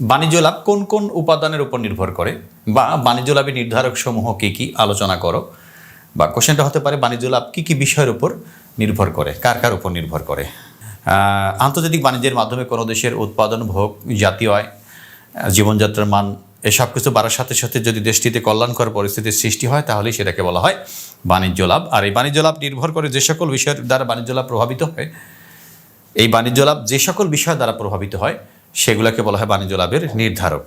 বাণিজ্য লাভ কোন কোন উপাদানের উপর নির্ভর করে? বা বাণিজ্য লাভের নির্ধারক সমূহ কী কী? আলোচনা করো। বা কোশ্চেনটা হতে পারে, বাণিজ্য লাভ কী কী বিষয়ের উপর নির্ভর করে? কার কার উপর নির্ভর করে? আন্তর্জাতিক বাণিজ্যের মাধ্যমে কোনো দেশের উৎপাদন, ভোগ, জাতীয় আয় জীবনযাত্রার মান, এসব কিছু বাড়ার সাথে সাথে যদি দেশটিতে কল্যাণকর পরিস্থিতির সৃষ্টি হয়, তাহলেই সেটাকে বলা হয় বাণিজ্য লাভ। আর এই বাণিজ্য লাভ নির্ভর করে যে সকল বিষয়ের দ্বারা বাণিজ্য লাভ প্রভাবিত হয়, এই বাণিজ্য লাভ যে সকল বিষয় দ্বারা প্রভাবিত হয় সেগুলোকে বলা হয় বাণিজ্য লাভের নির্ধারক।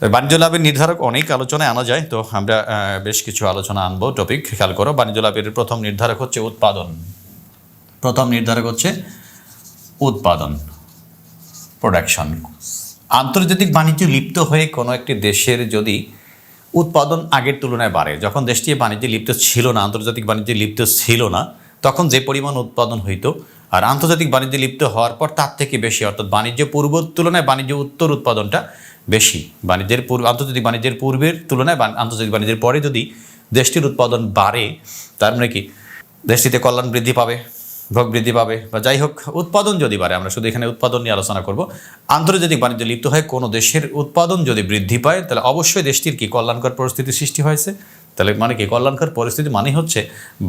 বাণিজ্য লাভের নির্ধারক অনেক আলোচনায় আনা যায়। তো আমরা বেশ কিছু আলোচনা আনব টপিক খেয়াল করো। বাণিজ্য লাভের প্রথম নির্ধারক হচ্ছে উৎপাদন। প্রথম নির্ধারক হচ্ছে উৎপাদন প্রোডাকশন আন্তর্জাতিক বাণিজ্য লিপ্ত হয়ে কোনো একটি দেশের যদি উৎপাদন আগের তুলনায় বাড়ে, যখন দেশটি বাণিজ্যে লিপ্ত ছিল না, আন্তর্জাতিক বাণিজ্যে লিপ্ত ছিল না, তখন যে পরিমাণ উৎপাদন হইতো আর আন্তর্জাতিক বাণিজ্যে লিপ্ত হওয়ার পর তার থেকে বেশি, অর্থাৎ বাণিজ্য পূর্ব তুলনায় বাণিজ্য উত্তর উৎপাদনটা বেশি। বাণিজ্যের পূর্ব, আন্তর্জাতিক বাণিজ্যের পূর্বের তুলনায় আন্তর্জাতিক বাণিজ্যের পরে যদি দেশটির উৎপাদন বাড়ে, তার মানে কি? দেশটিতে কল্যাণ বৃদ্ধি পাবে, ভোগ বৃদ্ধি পাবে, বা যাই হোক, উৎপাদন যদি বাড়ে, আমরা শুধু এখানে উৎপাদন নিয়ে আলোচনা করব। আন্তর্জাতিক বাণিজ্য লিপ্ত হয় কোনো দেশের উৎপাদন যদি বৃদ্ধি পায়, তাহলে অবশ্যই দেশটির কি কল্যাণকর পরিস্থিতি সৃষ্টি হয়েছে? তাহলে মানে কি, কল্যাণকর পরিস্থিতি মানে হচ্ছে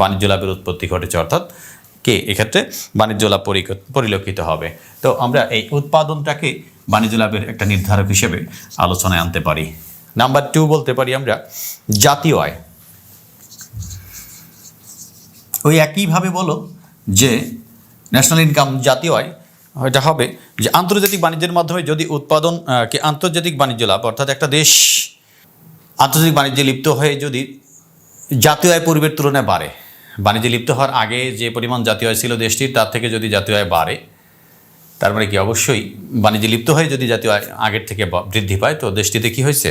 বাণিজ্য লাভের উৎপত্তি ঘটেছে, অর্থাৎ কে? এক্ষেত্রে বাণিজ্য লাভ পরিলক্ষিত হবে। তো আমরা এই উৎপাদনটাকে বাণিজ্য লাভের একটা নির্ধারক হিসেবে আলোচনায় আনতে পারি। নাম্বার টু বলতে পারি আমরা জাতীয় আয়। ওই একইভাবে বলো যে ন্যাশনাল ইনকাম জাতীয় আয়, এটা হবে যে আন্তর্জাতিক বাণিজ্যের মাধ্যমে যদি উৎপাদন কি আন্তর্জাতিক বাণিজ্য লাভ, অর্থাৎ একটা দেশ আন্তর্জাতিক বাণিজ্যে লিপ্ত হয়ে যদি জাতীয় আয় পূর্বের তুলনায় বাড়ে বাণিজ্যে লিপ্ত হওয়ার আগে যে পরিমাণ জাতীয় আয় ছিল দেশটির, তার থেকে যদি জাতীয় আয় বাড়ে, তার মানে কি অবশ্যই বাণিজ্যে লিপ্ত হয়ে যদি জাতীয় আয় আগের থেকে বৃদ্ধি পায়, তো দেশটিতে কি হয়েছে?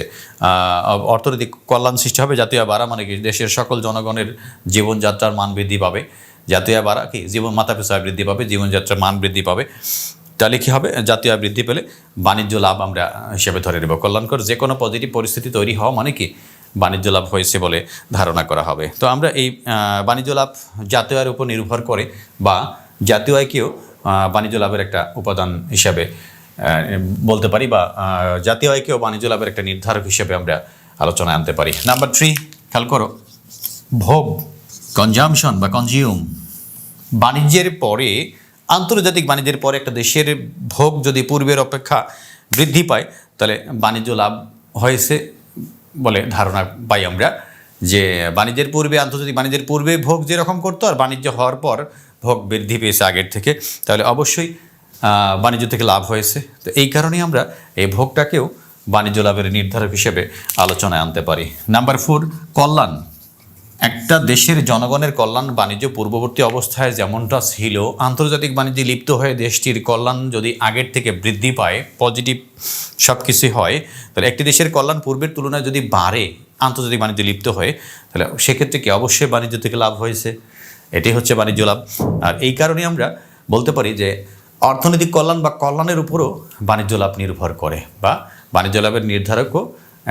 অর্থনৈতিক কল্যাণ সৃষ্টি হবে, জাতীয় আয় বাড়া মানে কি দেশের সকল জনগণের জীবনযাত্রার মান বৃদ্ধি পাবে। জাতীয় আয় বাড়া কি? জীবন পিছু আয় বৃদ্ধি পাবে, জীবনযাত্রার মান বৃদ্ধি পাবে। তাহলে কী হবে? জাতীয় আয় বৃদ্ধি পেলে বাণিজ্য লাভ আমরা হিসেবে ধরে নেব। কল্যাণকর যে কোনো পজিটিভ পরিস্থিতি তৈরি হওয়া মানে কি? বাণিজ্য লাভ হয়েছে বলে ধারণা করা হবে। তো আমরা এই বাণিজ্য লাভ জাতীয় আয়ের উপর নির্ভর করে বা জাতীয় আয়কেও বাণিজ্য লাভের একটা উপাদান হিসাবে বলতে পারি বা জাতীয় আয়কেও বাণিজ্য লাভের একটা নির্ধারক হিসেবে আমরা আলোচনায় আনতে পারি। নাম্বার থ্রি, খেয়াল করো, ভোগ কনজামশন বা কনজিউম বাণিজ্যের পরে, আন্তর্জাতিক বাণিজ্যের পরে একটা দেশের ভোগ যদি পূর্বের অপেক্ষা বৃদ্ধি পায়, তাহলে বাণিজ্য লাভ হয়েছে বলে ধারণা পাই আমরা যে বাণিজ্যের পূর্বে, আন্তর্জাতিক বাণিজ্যের পূর্বে ভোগ যেরকম করতো আর বাণিজ্য হওয়ার পর ভোগ বৃদ্ধি পেয়েছে আগের থেকে, তাহলে অবশ্যই বাণিজ্য থেকে লাভ হয়েছে। তো এই কারণেই আমরা এই ভোগটাকেও বাণিজ্য লাভের নির্ধারক হিসেবে আলোচনায় আনতে পারি। নাম্বার ফোর কল্যাণ। একটা দেশের জনগণের কল্যাণ বাণিজ্য পূর্ববর্তী অবস্থায় যেমনটা ছিল, আন্তর্জাতিক বাণিজ্যে লিপ্ত হয়ে দেশটির কল্যাণ যদি আগের থেকে বৃদ্ধি পায় পজিটিভ সব কিছুই হয়, তাহলে একটি দেশের কল্যাণ পূর্বের তুলনায় যদি বাড়ে, আন্তর্জাতিক বাণিজ্যে লিপ্ত হয়ে, তাহলে সেক্ষেত্রে কি অবশ্যই বাণিজ্য থেকে লাভ হয়েছে? এটি হচ্ছে বাণিজ্য লাভ। আর এই কারণে আমরা বলতে পারি যে, অর্থনৈতিক কল্যাণ বা কল্যাণের উপরও বাণিজ্য লাভ নির্ভর করে, বা বাণিজ্য লাভের নির্ধারকও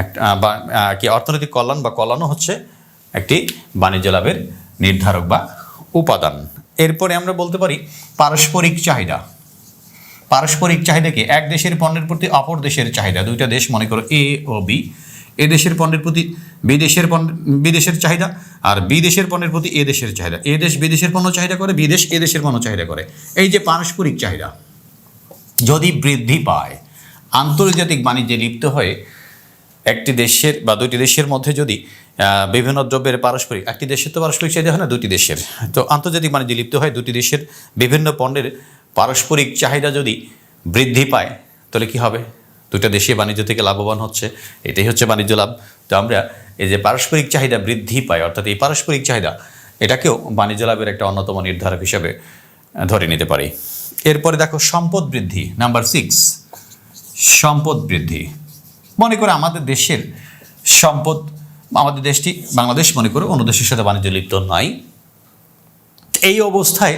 একটা, বা কি অর্থনৈতিক কল্যাণ বা কল্যাণও হচ্ছে একটি বাণিজ্য লাভের নির্ধারক বা উপাদান। এরপরে আমরা বলতে পারি পারস্পরিক চাহিদা। পারস্পরিক চাহিদা কি এক দেশের পণ্যের প্রতি অপর দেশের চাহিদা। দুইটা দেশ মনে করো এ ও বি। এ দেশের পণ্যের প্রতি বিদেশের পণ্য, বিদেশের চাহিদা আর বিদেশের পণ্যের প্রতি এ দেশের চাহিদা। এ দেশ বিদেশের পণ্য চাহিদা করে বিদেশ এ দেশের পণ্য চাহিদা করে। এই যে পারস্পরিক চাহিদা, যদি বৃদ্ধি পায়, আন্তর্জাতিক বাণিজ্যে লিপ্ত হয়ে একটি দেশের বা দুটি দেশের মধ্যে যদি বিভিন্ন দ্রব্যের পারস্পরিক, একটি দেশের তো পারস্পরিক চাহিদা হয় না দুটি দেশের। তো আন্তর্জাতিক বাণিজ্যে লিপ্ত হয় দুটি দেশের বিভিন্ন পণ্যের পারস্পরিক চাহিদা যদি বৃদ্ধি পায়, তাহলে কি হবে? দুটো দেশে বাণিজ্য থেকে লাভবান হচ্ছে, এটাই হচ্ছে বাণিজ্য লাভ। তো আমরা এই যে পারস্পরিক চাহিদা বৃদ্ধি পায়, অর্থাৎ এই পারস্পরিক চাহিদা, এটাকেও বাণিজ্য লাভের একটা অন্যতম নির্ধারক হিসাবে ধরে নিতে পারি। এরপরে দেখো, সম্পদ বৃদ্ধি, নাম্বার সিক্স সম্পদ বৃদ্ধি। মনে করে আমাদের দেশের সম্পদ, আমাদের দেশটি বাংলাদেশ মনে করে অন্য দেশের সাথে বাণিজ্য লিপ্ত নয়। এই অবস্থায়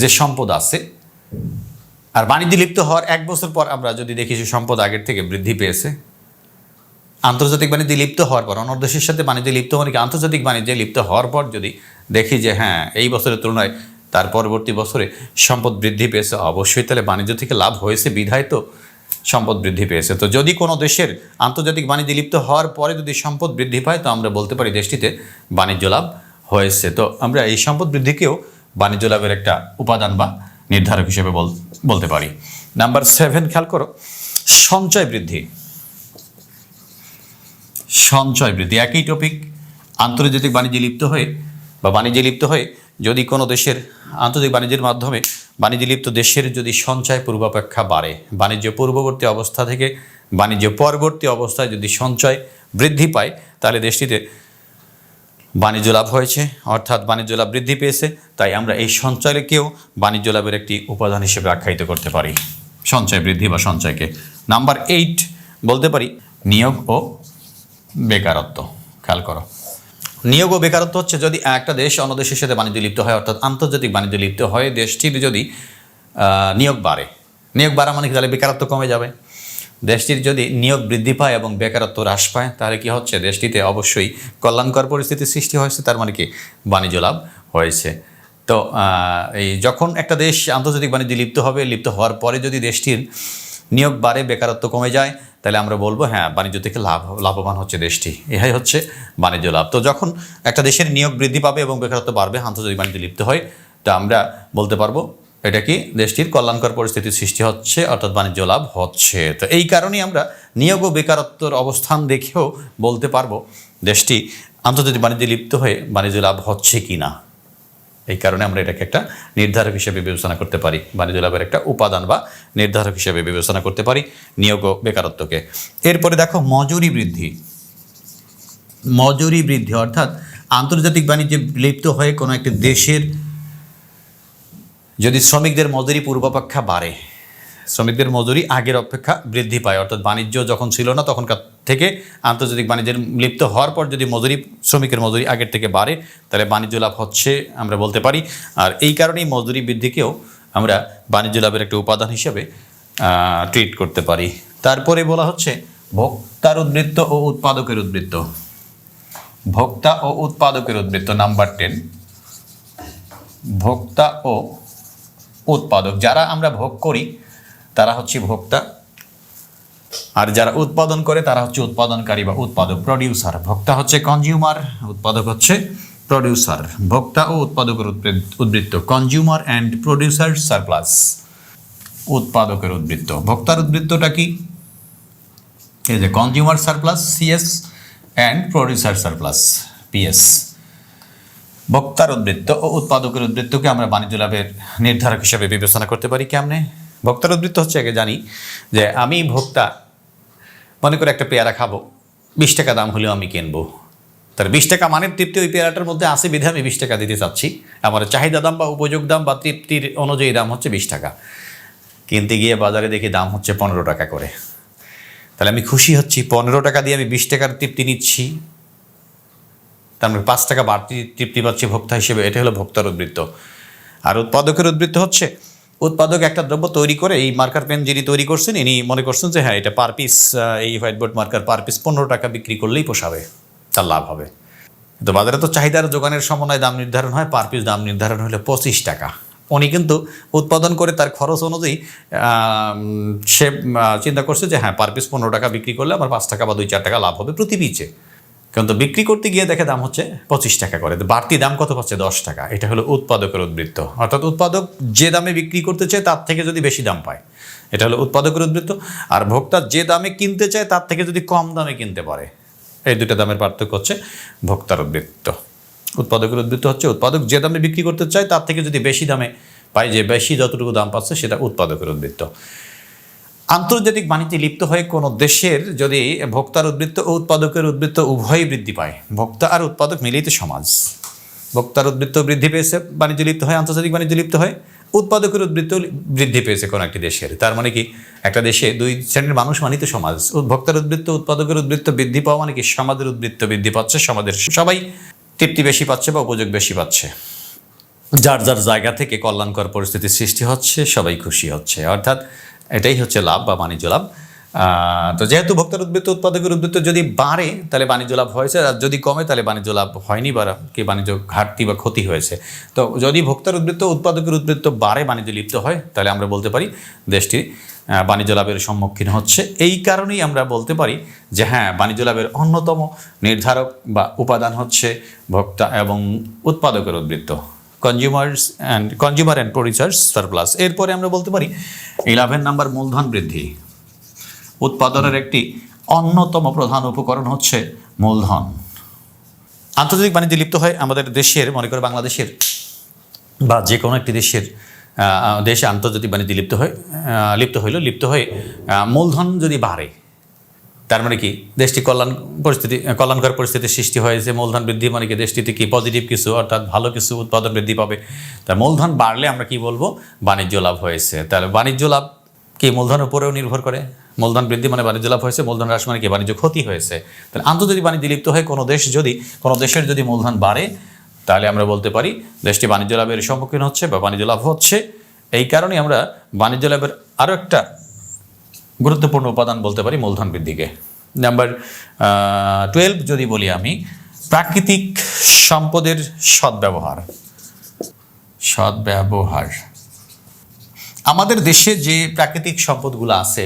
যে সম্পদ আছে, আর বাণিজ্য লিপ্ত হওয়ার এক বছর পর আমরা যদি দেখি যে সম্পদ আগের থেকে বৃদ্ধি পেয়েছে, আন্তর্জাতিক বাণিজ্যে লিপ্ত হওয়ার পর, অন্য দেশের সাথে বাণিজ্যে লিপ্ত মানে কি আন্তর্জাতিক বাণিজ্যে লিপ্ত হওয়ার পর যদি দেখি যে হ্যাঁ এই বছরের তুলনায় তার পরবর্তী বছরে সম্পদ বৃদ্ধি পেয়েছে, অবশ্যই তাহলে বাণিজ্য থেকে লাভ হয়েছে বিধায় তো সম্পদ বৃদ্ধি পেয়েছে। তো যদি কোনো দেশের আন্তর্জাতিক বাণিজ্যে লিপ্ত হওয়ার পরে যদি সম্পদ বৃদ্ধি পায়, তো আমরা বলতে পারি দেশটিতে বাণিজ্য লাভ হয়েছে। তো আমরা এই সম্পদ বৃদ্ধিকেও বাণিজ্য লাভের একটা উপাদান বা নির্ধারক হিসেবে বল, বলতে পারি। নাম্বার সেভেন, খেয়াল করো, সঞ্চয় বৃদ্ধি। সঞ্চয় বৃদ্ধি, একই টপিক আন্তর্জাতিক বাণিজ্যে লিপ্ত হয়ে বা বাণিজ্যে লিপ্ত হয়ে যদি কোনো দেশের আন্তর্জাতিক বাণিজ্যের মাধ্যমে বাণিজ্যে লিপ্ত দেশের যদি সঞ্চয় পূর্বাপেক্ষা বাড়ে, বাণিজ্য পূর্ববর্তী অবস্থা থেকে বাণিজ্য পরবর্তী অবস্থায় যদি সঞ্চয় বৃদ্ধি পায়, তাহলে দেশটিতে বাণিজ্য লাভ হয়েছে, অর্থাৎ বাণিজ্য লাভ বৃদ্ধি পেয়েছে। তাই আমরা এই সঞ্চয়কেও বাণিজ্য লাভের একটি উপাদান হিসেবে আখ্যায়িত করতে পারি। সঞ্চয় বৃদ্ধি বা সঞ্চয়কে নাম্বার এইট বলতে পারি, নিয়োগ ও বেকারত্ব। খেয়াল করো। নিয়োগ ও বেকারত্ব হচ্ছে যদি একটা দেশ অন্য দেশের সাথে বাণিজ্য লিপ্ত হয়, অর্থাৎ আন্তর্জাতিক বাণিজ্য লিপ্ত হয়, দেশটির যদি নিয়োগ বাড়ে। নিয়োগ বাড়া মানে কি? তাহলে বেকারত্ব কমে যাবে। দেশটির যদি নিয়োগ বৃদ্ধি পায় এবং বেকারত্ব হ্রাস পায়, তাহলে কি হচ্ছে? দেশটিতে অবশ্যই কল্যাণকর পরিস্থিতির সৃষ্টি হয়েছে, তার মানে কি? বাণিজ্য লাভ হয়েছে। তো এই যখন একটা দেশ আন্তর্জাতিক বাণিজ্যে লিপ্ত হবে, লিপ্ত হওয়ার পরে যদি দেশটির নিয়োগ বাড়ে, বেকারত্ব কমে যায় তাহলে আমরা বলব হ্যাঁ বাণিজ্য থেকে লাভ, লাভবান হচ্ছে দেশটি। এটাই হচ্ছে বাণিজ্য লাভ। তো যখন একটা দেশের নিয়োগ বৃদ্ধি পাবে এবং বেকারত্ব বাড়বে, আন্তর্জাতিক বাণিজ্যে লিপ্ত হয়, তা আমরা বলতে পারব, এটা কি দেশটির কল্যাণকর পরিস্থিতির সৃষ্টি হচ্ছে, অর্থাৎ বাণিজ্য লাভ হচ্ছে। তো এই কারণেই আমরা নিয়োগ ও বেকারত্বর অবস্থান দেখেও বলতে পারব, দেশটি আন্তর্জাতিক বাণিজ্যে লিপ্ত হয়ে বাণিজ্য লাভ হচ্ছে কি না এই কারণে আমরা এটাকে একটা নির্ধারক হিসেবে বিবেচনা করতে পারি, বাণিজ্য লাভের একটা উপাদান বা নির্ধারক হিসেবে বিবেচনা করতে পারি নিয়োগ বেকারত্বকে। এরপরে দেখো, মজুরি বৃদ্ধি। মজুরি বৃদ্ধি, অর্থাৎ আন্তর্জাতিক বাণিজ্যে লিপ্ত হয়ে কোনো একটি দেশের যদি শ্রমিকদের মজুরি পূর্বাপেক্ষা বাড়ে শ্রমিকদের মজুরি আগের অপেক্ষা বৃদ্ধি পায়। অর্থাৎ বাণিজ্য যখন ছিল না, তখনকার থেকে আন্তর্জাতিক বাণিজ্যের লিপ্ত হওয়ার পর যদি মজুরি, শ্রমিকের মজুরি আগের থেকে বাড়ে, তাহলে বাণিজ্য লাভ হচ্ছে আমরা বলতে পারি। আর এই কারণেই মজুরি বৃদ্ধিকেও আমরা বাণিজ্য লাভের একটা উপাদান হিসেবে ট্রিট করতে পারি। তারপরে বলা হচ্ছে ভোক্তার উদ্বৃত্ত ও উৎপাদকের উদ্বৃত্ত। ভোক্তা ও উৎপাদকের উদ্বৃত্ত, নাম্বার টেন। ভোক্তা ও উৎপাদক, যারা আমরা ভোগ করি তারা হচ্ছে ভোক্তা। আর যারা উৎপাদন করে, তারা হচ্ছে উৎপাদনকারী বা উৎপাদক প্রডিউসার ভোক্তা হচ্ছে কনজিউমার উৎপাদক হচ্ছে প্রডিউসার ভোক্তা ও উৎপাদকের উদ্বৃত- উদ্বৃত্ত। কনজিউমার অ্যান্ড প্রডিউসার সারপ্লাস উৎপাদকের উদ্বৃত্ত। ভোক্তার উদ্বৃত্তটা কি? এই যে consumer surplus CS and producer surplus PS ভোক্তার উদ্বৃত্ত ও উৎপাদকের উদ্বৃত্তকে আমরা বাণিজ্য লাভের নির্ধারক হিসেবে বিবেচনা করতে পারি কেমনে? ভোক্তার উদ্বৃত্ত হচ্ছে আগে জানি যে আমি ভোক্তা, মনে করে একটা পেয়ারা খাব, বিশ টাকা দাম হলেও আমি কিনবো। তার বিশ টাকা মানের তৃপ্তি ওই পেয়ারাটার মধ্যে আছে বিধে আমি বিশ টাকা দিতে চাচ্ছি। আমার চাহিদা দাম বা উপযোগ দাম বা তৃপ্তির অনুযায়ী দাম হচ্ছে বিশ টাকা। কিনতে গিয়ে বাজারে দেখি দাম হচ্ছে পনেরো টাকা করে। তাহলে আমি খুশি হচ্ছি, পনেরো টাকা দিয়ে আমি বিশ টাকার তৃপ্তি নিচ্ছি। তার মানে পাঁচ টাকা বাড়তি তৃপ্তি পাচ্ছি ভোক্তা হিসেবে, এটা হলো ভোক্তার উদ্বৃত্ত আর উৎপাদকের উদ্বৃত্ত হচ্ছে উৎপাদক একটা দ্রব্য তৈরি করে, এই মার্কার পেন যিনি তৈরি করছেন, ইনি মনে করছেন যে হ্যাঁ এটা পার পিস এই white board marker per piece পনেরো টাকা বিক্রি করলেই পোষাবে, তার লাভ হবে। তো বাজারে তো চাহিদার যোগানের সমন্বয় দাম নির্ধারণ হয় পার পিস দাম নির্ধারণ হলে পঁচিশ টাকা। উনি কিন্তু উৎপাদন করে তার খরচ অনুযায়ী সে চিন্তা করছে যে হ্যাঁ পার পিস পনেরো টাকা বিক্রি করলে আমার পাঁচ টাকা বা দুই চার টাকা লাভ হবে প্রতি পিচে কিন্তু বিক্রি করতে গিয়ে দেখে দাম হচ্ছে পঁচিশ টাকা করে। বাড়তি দাম কত পাচ্ছে দশ টাকা। এটা হলো উৎপাদকের উদ্বৃত্ত। অর্থাৎ উৎপাদক যে দামে বিক্রি করতে চায়, তার থেকে যদি বেশি দাম পায়। এটা হলো উৎপাদকের উদ্বৃত্ত। আর ভোক্তা যে দামে কিনতে চায়, তার থেকে যদি কম দামে কিনতে পারে। এই দুটো দামের পার্থক্য হচ্ছে ভোক্তার উদ্বৃত্ত। উৎপাদকের উদ্বৃত্ত হচ্ছে উৎপাদক যে দামে বিক্রি করতে চায়, তার থেকে যদি বেশি দামে পায়, যে বেশি যতটুকু দাম পাচ্ছে, সেটা উৎপাদকের উদ্বৃত্ত। আন্তর্জাতিক বাণিজ্যে লিপ্ত হয়ে কোনো দেশের যদি ভোক্তার উদ্বৃত্ত ও উৎপাদকের উদ্বৃত্ত উভয়ই বৃদ্ধি পায়, ভোক্তা আর উৎপাদক মিলিত সমাজ। ভোক্তার উদ্বৃত্ত বৃদ্ধি পেয়েছে, বাণিজ্য লিপ্ত হয়, আন্তর্জাতিক বাণিজ্য লিপ্ত হয়, উৎপাদকের উদ্বৃত্ত বৃদ্ধি পেয়েছে কোনো একটি দেশের। তার মানে কি, একটা দেশে দুই শ্রেণির মানুষ মানিত সমাজ। ভোক্তার উদ্বৃত্ত, উৎপাদকের উদ্বৃত্ত বৃদ্ধি পাওয়া মানে কি, সমাজের উদ্বৃত্ত বৃদ্ধি পাচ্ছে, সমাজের সবাই তৃপ্তি বেশি পাচ্ছে বা উপযোগ বেশি পাচ্ছে। যার যার জায়গা থেকে কল্যাণকর পরিস্থিতির সৃষ্টি হচ্ছে, সবাই খুশি হচ্ছে। অর্থাৎ এটাই হচ্ছে লাভ বা বাণিজ্য লাভ। তো যেহেতু ভোক্তার উদ্বৃত্ত, উৎপাদকের উদ্বৃত্ত যদি বাড়ে, তাহলে বাণিজ্য লাভ হয়েছে। আর যদি কমে, তাহলে বাণিজ্য লাভ হয়নি বা কি বাণিজ্য ঘাটতি বা ক্ষতি হয়েছে। তো যদি ভোক্তার উদ্বৃত্ত, উৎপাদকের উদ্বৃত্ত বাড়ে, বাণিজ্য লিপ্ত হয়, তাহলে আমরা বলতে পারি দেশটি বাণিজ্য লাভের সম্মুখীন হচ্ছে। এই কারণেই আমরা বলতে পারি যে হ্যাঁ বাণিজ্য লাভের অন্যতম নির্ধারক বা উপাদান হচ্ছে ভোক্তা এবং উৎপাদকের উদ্বৃত্ত। Consumers and consumer and producers surplus এরপরে আমরা বলতে পারি ইলেভেন নাম্বার মূলধন বৃদ্ধি। উৎপাদনের একটি অন্যতম প্রধান উপকরণ হচ্ছে মূলধন। আন্তর্জাতিক বাণিজ্যে লিপ্ত হয় আমাদের দেশের, মনে করে বাংলাদেশের বা যে কোনো একটি দেশের দেশে আন্তর্জাতিক বাণিজ্যে লিপ্ত হয় লিপ্ত হইল লিপ্ত হয়ে মূলধন যদি বাড়ে তার মানে কি? দেশটি কল্যাণ পরিস্থিতি, কল্যাণকর পরিস্থিতির সৃষ্টি হয়েছে মূলধন বৃদ্ধি মানে কি? দেশটিতে কি পজিটিভ কিছু, অর্থাৎ ভালো কিছু উৎপাদন বৃদ্ধি পাবে। তা মূলধন বাড়লে আমরা কি বলব? বাণিজ্য লাভ হয়েছে। তাহলে বাণিজ্য লাভ কি মূলধনের উপরেও নির্ভর করে? মূলধন বৃদ্ধি মানে বাণিজ্য লাভ হয়েছে, মূলধন হ্রাস মানে কি? বাণিজ্য ক্ষতি হয়েছে। তাহলে আন্তর্জাতিক বাণিজ্য লিপ্ত হয়ে কোনো দেশ যদি, কোনো দেশের যদি মূলধন বাড়ে, তাহলে আমরা বলতে পারি দেশটি বাণিজ্য লাভের সম্মুখীন হচ্ছে বা বাণিজ্য লাভ হচ্ছে। এই কারণে আমরা বাণিজ্য লাভের আরও একটা গুরুত্বপূর্ণ উপাদান বলতে পারি মূলধন বৃদ্ধিকে নাম্বার টুয়েলভ যদি বলি আমি, প্রাকৃতিক সম্পদের সদ্ব্যবহার। সদ্ব্যবহার। আমাদের দেশে যে প্রাকৃতিক সম্পদগুলো আছে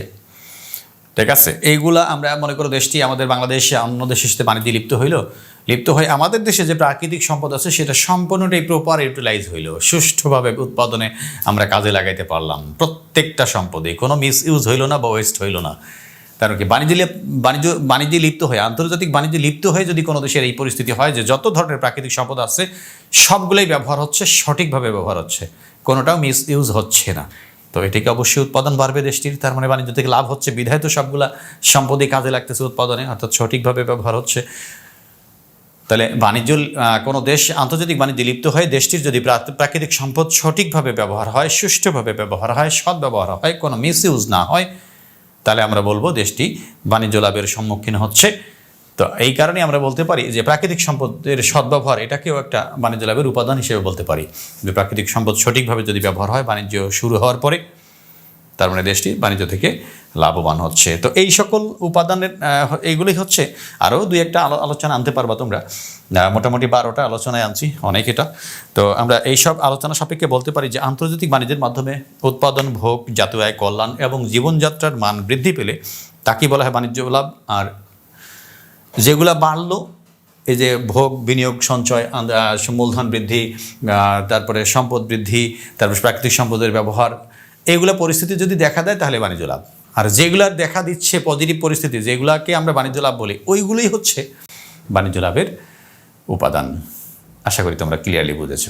ঠিক আছে? এইগুলা আমরা মনে করো দেশটি আমাদের বাংলাদেশে অন্য দেশের সাথে বাণিজ্যে লিপ্ত হইল। লিপ্ত হয়ে আমাদের দেশে যে প্রাকৃতিক সম্পদ আছে, সেটা সম্পূর্ণটাই প্রপার ইউটিলাইজ হইল। সুষ্ঠুভাবে উৎপাদনে আমরা কাজে লাগাইতে পারলাম। প্রত্যেকটা সম্পদে, কোনো মিস ইউজ হইল না বা ওয়েস্ট হইল না। কারণ কি, বাণিজ্য বাণিজ্য, বাণিজ্যে লিপ্ত হয়ে, আন্তর্জাতিক বাণিজ্যে লিপ্ত হয়ে যদি কোনো দেশের এই পরিস্থিতি হয় যে যত ধরনের প্রাকৃতিক সম্পদ আছে, সবগুলোই ব্যবহার হচ্ছে, সঠিকভাবে ব্যবহার হচ্ছে। কোনোটাও মিস ইউজ হচ্ছে না। তো এটিকে অবশ্যই উৎপাদন বাড়বে দেশটির। তার মানে বাণিজ্য থেকে লাভ হচ্ছে, বিধায় তো সবগুলা সম্পদই কাজে লাগতেছে উৎপাদনে, অর্থাৎ সঠিকভাবে ব্যবহার হচ্ছে। তাহলে বাণিজ্য কোনো দেশ আন্তর্জাতিক বাণিজ্যে লিপ্ত হয় দেশটির যদি প্রাকৃতিক সম্পদ সঠিকভাবে ব্যবহার হয়, সুষ্ঠুভাবে ব্যবহার হয়, সৎ ব্যবহার হয়, কোনো মিস ইউজ না হয়, তাহলে আমরা বলব দেশটি বাণিজ্য লাভের সম্মুখীন হচ্ছে। তো এই কারণে আমরা বলতে পারি যে প্রাকৃতিক সম্পদের সদ্ব্যবহার এটাকেও একটা বাণিজ্য লাভের উপাদান হিসেবে বলতে পারি। যে প্রাকৃতিক সম্পদ সঠিকভাবে যদি ব্যবহার হয়, বাণিজ্য শুরু হওয়ার পরে তার মানে দেশটি বাণিজ্য থেকে লাভবান হচ্ছে। তো এই সকল উপাদানের এইগুলোই হচ্ছে আরও দুই একটা আলো- আলোচনা আনতে পারবা তোমরা। মোটামুটি বারোটা আলোচনায় আনছি অনেক এটা। তো আমরা এইসব আলোচনা সাপেক্ষে বলতে পারি যে আন্তর্জাতিক বাণিজ্যের মাধ্যমে উৎপাদন, ভোগ জাতীয় আয় কল্যাণ এবং জীবনযাত্রার মান বৃদ্ধি পেলে তাকেই বলা হয় বাণিজ্য লাভ? আর যেগুলা বাড়লো, এই যে ভোগ, বিনিয়োগ, সঞ্চয় মূলধন বৃদ্ধি তারপরে সম্পদ বৃদ্ধি, তারপর প্রাকৃতিক সম্পদের ব্যবহার, এগুলো পরিস্থিতি যদি দেখা দেয় তাহলে বাণিজ্য লাভ। আর যেগুলা দেখা দিচ্ছে পজিটিভ পরিস্থিতি, যেগুলাকে আমরা বাণিজ্য লাভ বলি, ওইগুলোই হচ্ছে বাণিজ্য লাভের উপাদান। আশা করি তোমরা ক্লিয়ারলি বুঝেছ।